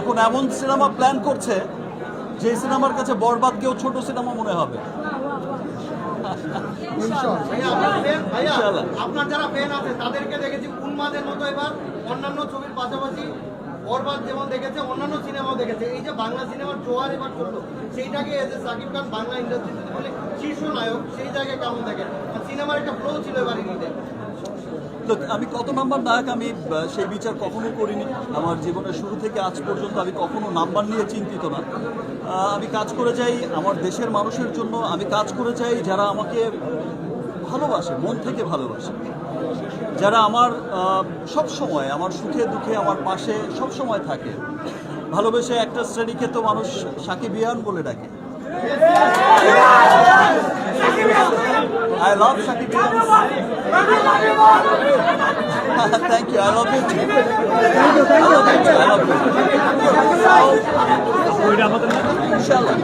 এখন এমন cinema plan করছে যে সিনেমার কাছে বরবাদ কেউ ছোট সিনেমা মনে হবে। যারা আছে, তাদেরকে দেখেছি মতো এবার। অন্যান্য ছবির পাশাপাশি বরবাদ যেমন দেখেছে, অন্যান্য দেখেছে। এই যে বাংলা সিনেমার এবার এ খান বাংলা ইন্ডাস্ট্রিতে বলে শীর্ষ নায়ক সেই জায়গায় কেমন সিনেমার একটা ফ্লো ছিল এবার আমি কত নাম্বার নায়ক আমি সেই বিচার কখনো করিনি। আমার জীবনের শুরু থেকে আজ পর্যন্ত আমি কখনো নাম্বার নিয়ে চিন্তিত না। আমি কাজ করে যাই আমার দেশের মানুষের জন্য, আমি কাজ করে যাই যারা আমাকে ভালোবাসে, মন থেকে ভালোবাসে। যারা আমার সব সময় আমার সুখে, দুঃখে, আমার পাশে সব সময় থাকে। ভালোবেসে একটা শ্রেণীকে তো মানুষ সাকিব ইয়ান বলে ডাকে। I love Shakib. Thank you. I love you too. I love you too. I love you. Inshallah.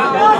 Sumiya